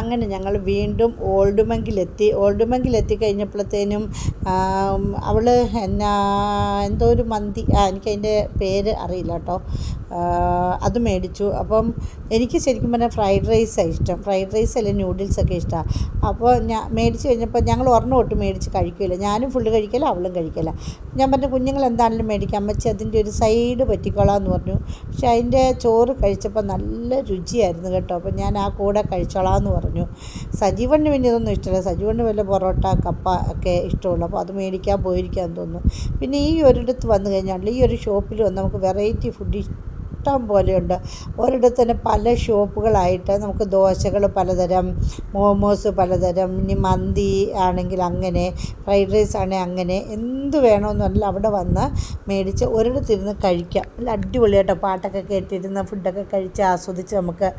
അങ്ങനെ ഞങ്ങൾ വീണ്ടും ഓൾഡ് മങ്കിലെത്തി ഓൾഡ് മങ്കിലെത്തി കഴിഞ്ഞപ്പോഴത്തേനും അവൾ എന്നാ എന്തോ ഒരു മന്തി ആ എനിക്കതിന്റെ പേര് അറിയില്ല കേട്ടോ. അത് മേടിച്ചു. അപ്പം എനിക്ക് ശരിക്കും പറഞ്ഞാൽ ഫ്രൈഡ് റൈസാണ് ഇഷ്ടം. ഫ്രൈഡ് റൈസ് അല്ലെങ്കിൽ ന്യൂഡിൽസൊക്കെ ഇഷ്ടമാണ് അപ്പോൾ ഞാൻ മേടിച്ച് കഴിഞ്ഞപ്പോൾ ഞങ്ങൾ ഒരെണ്ണം ഒട്ട് മേടിച്ച് കഴിക്കില്ല ഞാനും ഫുള്ള് കഴിക്കില്ല അവളും കഴിക്കില്ല ഞാൻ പറഞ്ഞു കുഞ്ഞുങ്ങൾ എന്താണെങ്കിലും മേടിക്കാം. അമ്മച്ചി അതിന്റെ ഒരു സൈഡ് പറ്റിക്കോളാം എന്ന് പറഞ്ഞു. പക്ഷെ അതിന്റെ ചോറ് കഴിച്ചപ്പോൾ നല്ല രുചിയായിരുന്നു കേട്ടോ. അപ്പോൾ ഞാൻ ആ കൂടെ കഴിച്ചോളാം എന്ന് പറഞ്ഞു. സജീവന് പിന്നെ ഇതൊന്നും ഇഷ്ടമല്ല. സജീവന് വല്ല പൊറോട്ട കപ്പ ഒക്കെ ഇഷ്ടമുള്ളൂ. അപ്പോൾ അത് മേടിക്കാൻ പോയിരിക്കാൻ തോന്നുന്നു. പിന്നെ ഈ ഒരിടത്ത് വന്നു കഴിഞ്ഞാൽ ഈ ഒരു ഷോപ്പിൽ വന്ന് നമുക്ക് വെറൈറ്റി ഫുഡ് ഇഷ്ടം പോലെയുണ്ട് ഒരിടത്ത് തന്നെ പല ഷോപ്പുകളായിട്ട് നമുക്ക് ദോശകൾ പലതരം മോമോസ് പലതരം ഇനി മന്തി ആണെങ്കിൽ അങ്ങനെ ഫ്രൈഡ് റൈസ് ആണെങ്കിൽ അങ്ങനെ എന്ത് വേണമെന്നല്ല അവിടെ വന്ന് മേടിച്ച് ഒരിടത്തിരുന്ന് കഴിക്കാം. നല്ല അടിപൊളിയായിട്ടോ പാട്ടൊക്കെ കേട്ടിരുന്ന് ഫുഡൊക്കെ കഴിച്ച് ആസ്വദിച്ച് നമുക്ക്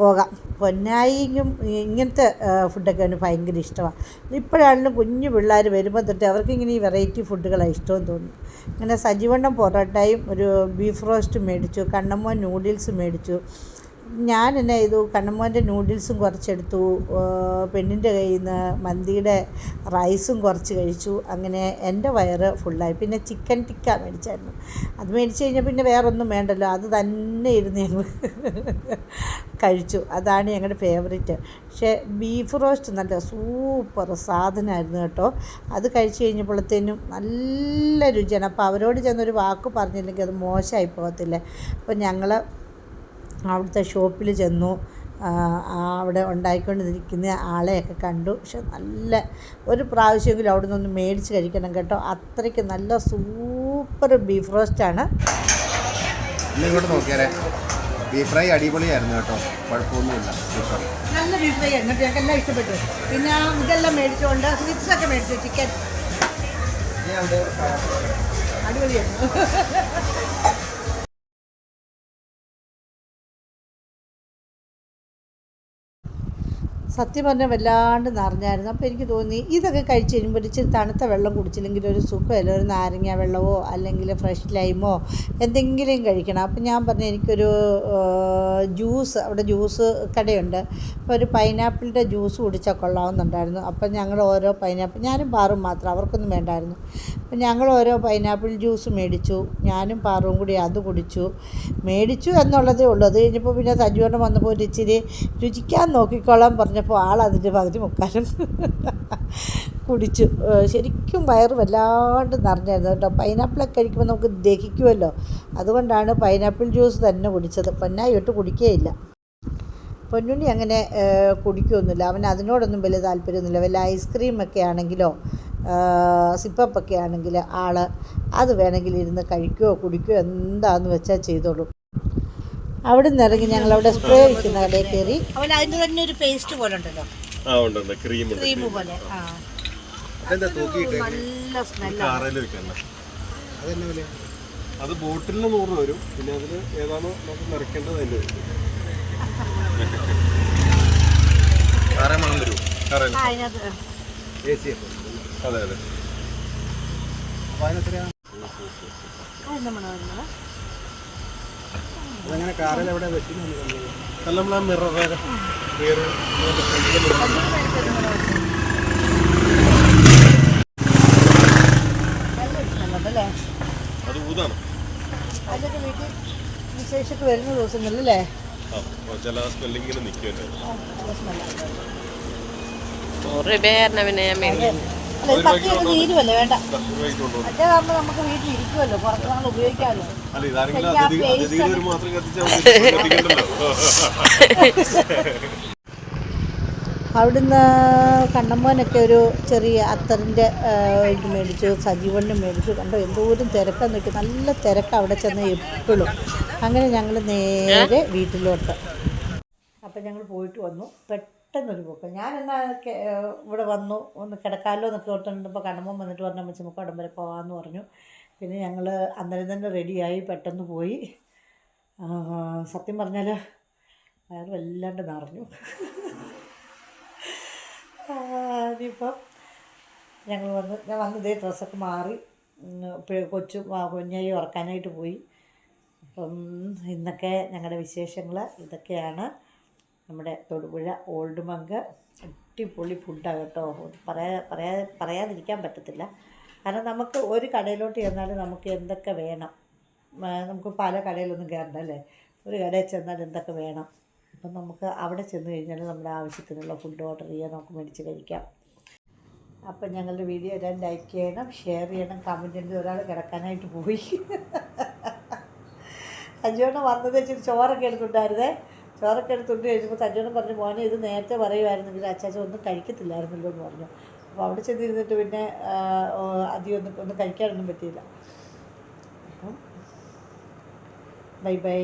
പോകാം. പൊന്നായിക്കും ഇങ്ങനത്തെ ഫുഡൊക്കെ അവന് ഭയങ്കര ഇഷ്ടമാണ് ഇപ്പോഴാണെങ്കിലും കുഞ്ഞു പിള്ളേർ വരുമ്പോൾ തൊട്ട് അവർക്ക് ഇങ്ങനെ ഈ വെറൈറ്റി ഫുഡുകളാണ് ഇഷ്ടമെന്ന് തോന്നുന്നു. അങ്ങനെ സജീവണ്ണം പൊറോട്ടയും ഒരു ബീഫ് റോസ്റ്റ് മേടിച്ചു കണ്ണമ്മ നൂഡിൽസ് മേടിച്ചു. ഞാൻ എന്നെ ചെയ്തു? കണ്ണമ്മോന്റെ നൂഡിൽസും കുറച്ചെടുത്തു. പെണ്ണിന്റെ കയ്യിൽ നിന്ന് മന്തിയുടെ റൈസും കുറച്ച് കഴിച്ചു. അങ്ങനെ എന്റെ വയറ് ഫുള്ളായി പിന്നെ ചിക്കൻ ടിക്ക മേടിച്ചായിരുന്നു. അത് മേടിച്ച് കഴിഞ്ഞാൽ പിന്നെ വേറൊന്നും വേണ്ടല്ലോ. അത് തന്നെ ഇരുന്ന് ഞങ്ങൾ കഴിച്ചു. അതാണ് ഞങ്ങളുടെ ഫേവറേറ്റ് പക്ഷേ ബീഫ് റോസ്റ്റ് നല്ല സൂപ്പർ സാധനമായിരുന്നു കേട്ടോ. അത് കഴിച്ച് കഴിഞ്ഞപ്പോഴത്തേനും നല്ല രുചിയാണ്. അപ്പോൾ അവരോട് ചെന്നൊരു വാക്ക് പറഞ്ഞില്ലെങ്കിൽ അത് മോശമായി പോകത്തില്ലേ. അപ്പോൾ ഞങ്ങൾ അവിടുത്തെ ഷോപ്പിൽ ചെന്നു. അവിടെ ഉണ്ടായിക്കൊണ്ടിരിക്കുന്ന ആളെയൊക്കെ കണ്ടു. പക്ഷെ നല്ല ഒരു പ്രാവശ്യമെങ്കിലും അവിടെ നിന്നൊന്ന് മേടിച്ച് കഴിക്കണം കേട്ടോ. അത്രയ്ക്ക് നല്ല സൂപ്പർ ബീഫ് റോസ്റ്റാണ് ഇങ്ങോട്ട് നോക്കിയാലേ ബീഫ് ഫ്രൈ അടിപൊളിയായിരുന്നു കേട്ടോ. കുഴപ്പമൊന്നുമില്ല. നല്ല ബീഫ് ഫ്രൈ ആയിരുന്നു ഞങ്ങൾക്ക് എല്ലാം ഇഷ്ടപ്പെട്ടു. പിന്നെ ഇതെല്ലാം മേടിച്ചുകൊണ്ട് സ്വിറ്റ്സൊക്കെ മേടിച്ചു. ചിക്കൻ. അടിപൊളിയായിരുന്നു. സത്യം പറഞ്ഞാൽ വല്ലാണ്ട് നിറഞ്ഞായിരുന്നു. അപ്പോൾ എനിക്ക് തോന്നി ഇതൊക്കെ കഴിച്ച് കഴിയുമ്പോൾ ഇച്ചിരി തണുത്ത വെള്ളം കുടിച്ചില്ലെങ്കിൽ ഒരു സുഖമല്ല ഒരു നാരങ്ങ വെള്ളമോ അല്ലെങ്കിൽ ഫ്രഷ് ലൈമോ എന്തെങ്കിലും കഴിക്കണം. അപ്പോൾ ഞാൻ പറഞ്ഞു എനിക്കൊരു ജ്യൂസ് അവിടെ ജ്യൂസ് കടയുണ്ട്. അപ്പോൾ ഒരു പൈനാപ്പിളിന്റെ ജ്യൂസ് കുടിച്ചാൽ കൊള്ളാവുന്നുണ്ടായിരുന്നു. അപ്പം ഞങ്ങൾ ഓരോ പൈനാപ്പിൾ ഞാനും പാറും മാത്രം അവർക്കൊന്നും വേണ്ടായിരുന്നു. അപ്പം ഞങ്ങൾ ഓരോ പൈനാപ്പിൾ ജ്യൂസ് മേടിച്ചു. ഞാനും പാറും കൂടി അത് കുടിച്ചു. മേടിച്ചു എന്നുള്ളതേ ഉള്ളൂ. അത് കഴിഞ്ഞപ്പോൾ പിന്നെ സജീവനം വന്നപ്പോൾ ഒരു ഇച്ചിരി രുചിക്കാൻ നോക്കിക്കോളാം പറഞ്ഞപ്പോൾ ആൾ അതിന്റെ പകുതി മുക്കാലും കുടിച്ചു. ശരിക്കും വയറ് വല്ലാണ്ട് നിറഞ്ഞായിരുന്നു കേട്ടോ. പൈനാപ്പിളൊക്കെ കഴിക്കുമ്പോൾ നമുക്ക് ദഹിക്കുമല്ലോ അതുകൊണ്ടാണ് പൈനാപ്പിൾ ജ്യൂസ് തന്നെ കുടിച്ചത്. പൊന്നായിട്ട് കുടിക്കുകയില്ല പൊന്നുണ്ണി അങ്ങനെ കുടിക്കുകയൊന്നുമില്ല അവൻ അതിനോടൊന്നും വലിയ താല്പര്യമൊന്നുമില്ല. വല്ല ഐസ്ക്രീമൊക്കെ ആണെങ്കിലോ സിപ്പപ്പൊക്കെ ആണെങ്കിൽ ആൾ അത് വേണമെങ്കിൽ ഇരുന്ന് കഴിക്കുകയോ കുടിക്കുകയോ എന്താന്ന് വെച്ചാൽ ചെയ്തോളൂ. അവിടെ നിന്ന് ഇറങ്ങി ഞങ്ങൾ അവിടെ സ്പ്രേ വിൽക്കുന്ന കടയിൽ കയറി. തന്നെ ഒരു പേസ്റ്റ് പോലെ ഉണ്ടല്ലോ. ആ ഉണ്ട് ഉണ്ട്. ക്രീം ഉണ്ട് ക്രീം പോലെ. ആ. അതെന്താ തൂക്കിയിട്ട്? നല്ല സ്മെല്ലാണ് കാറയിൽ അതെന്നെ വില? അത് ബോട്ടിലിന് നൂറ് വരും. പിന്നെ അതിൽ ഏതാണോ നമുക്ക് നിറയ്ക്കേണ്ടത് അതിന്റെ വരും കാറേ മണം വരൂ. കാറയിൽ എ സി അതെ അതെ. അപ്പോൾ അതിനെത്രയാണ്? അതിന്റെ മണം വരുന്നത്. അതങ്ങനെ കാറിൽ എവിടെ വെച്ചിട്ടുണ്ട് അല്ല നമ്മൾ ആ മിറർ അത് ഊതാണ്. അതൊക്കെ വീട്ടിൽ വിശേഷമൊക്കെ വരുന്ന ദിവസങ്ങളിലല്ലേ? ചില സ്മെല്ലിങ്ങനെ നിൽക്കുമല്ലോ നല്ല സ്മെല്ലാണ്. നൂറ് രൂപയായിരുന്നു പിന്നെ ഞാൻ മേടിക്കും അല്ല തീരുമല്ലേ വേണ്ട. മറ്റേതാകുമ്പോൾ നമുക്ക് വീട്ടിൽ ഇരിക്കുമല്ലോ കുറച്ച് നാൾ ഉപയോഗിക്കാമല്ലോ അവിടുന്ന് കണ്ണമ്മോനൊക്കെ ഒരു ചെറിയ അത്തറിന്റെ ഇത് മേടിച്ചു സജീവണ്ണും മേടിച്ചു. കണ്ടോ എന്തോരം തിരക്കാന്ന് നോക്കി. നല്ല തിരക്ക് അവിടെ ചെന്ന് എപ്പോഴും. അങ്ങനെ ഞങ്ങൾ നേരെ വീട്ടിലോട്ട്. അപ്പം ഞങ്ങൾ പോയിട്ട് വന്നു. പെട്ടെന്നൊരു പോക്ക്. ഞാൻ എന്നാൽ ഇവിടെ വന്നു. ഒന്ന് കിടക്കാമല്ലോ എന്നൊക്കെ ഓർത്തുകൊണ്ടിപ്പോൾ കണ്ണമ്മൻ വന്നിട്ട് പറഞ്ഞു അമ്മച്ചി നമുക്ക് അവിടം വരെ പോകാമെന്ന് പറഞ്ഞു. പിന്നെ ഞങ്ങൾ അന്നേരം തന്നെ റെഡിയായി പെട്ടെന്ന് പോയി. സത്യം പറഞ്ഞാൽ അയാൾ വല്ലാണ്ട് നിറഞ്ഞു. ഇനിയിപ്പം ഞങ്ങൾ വന്ന് ഞാൻ വന്ന് ഇതേ ഡ്രസ്സൊക്കെ മാറി. കൊച്ചു കുഞ്ഞായി ഉറക്കാനായിട്ട് പോയി. അപ്പം ഇന്നൊക്കെ ഞങ്ങളുടെ വിശേഷങ്ങൾ ഇതൊക്കെയാണ്. നമ്മുടെ തൊടുപുഴ ഓൾഡ് മങ്ക്. അടിപൊളി ഫുഡാണ് കേട്ടോ. പറയാ പറയാ പറയാതിരിക്കാൻ പറ്റത്തില്ല. കാരണം നമുക്ക് ഒരു കടയിലോട്ട് ചെന്നാൽ നമുക്ക് എന്തൊക്കെ വേണം? നമുക്ക് പല കടയിലൊന്നും കയറണ്ട അല്ലേ ഒരു കടയിൽ ചെന്നാൽ എന്തൊക്കെ വേണം? അപ്പം നമുക്ക് അവിടെ ചെന്ന് കഴിഞ്ഞാൽ നമ്മുടെ ആവശ്യത്തിനുള്ള ഫുഡ് ഓർഡർ ചെയ്യാൻ നമുക്ക് മേടിച്ച് കഴിക്കാം. അപ്പം ഞങ്ങളുടെ വീഡിയോ എല്ലാം ലൈക്ക് ചെയ്യണം ഷെയർ ചെയ്യണം കമന്റ് ചെയ്യണം. ഒരാൾ കിടക്കാനായിട്ട് പോയി. അഞ്ചോണ്ണം വന്നത് വെച്ചിട്ട് ചോറൊക്കെ എടുത്തുണ്ടായിരുന്നേ. ചോറൊക്കെ എടുത്തുകൊണ്ട് കഴിച്ചപ്പോൾ സഞ്ജുവണ്ണൻ പറഞ്ഞു മോനെ ഇത് നേരത്തെ പറയുമായിരുന്നെങ്കിൽ അച്ചാച്ച ഒന്നും കഴിക്കത്തില്ലായിരുന്നല്ലോ എന്ന് പറഞ്ഞു. അപ്പോൾ അവിടെ ചെന്നിരുന്നിട്ട് പിന്നെ അധികം ഒന്നും ഒന്നും കഴിക്കാനൊന്നും പറ്റിയില്ല. അപ്പം ബൈ ബൈ.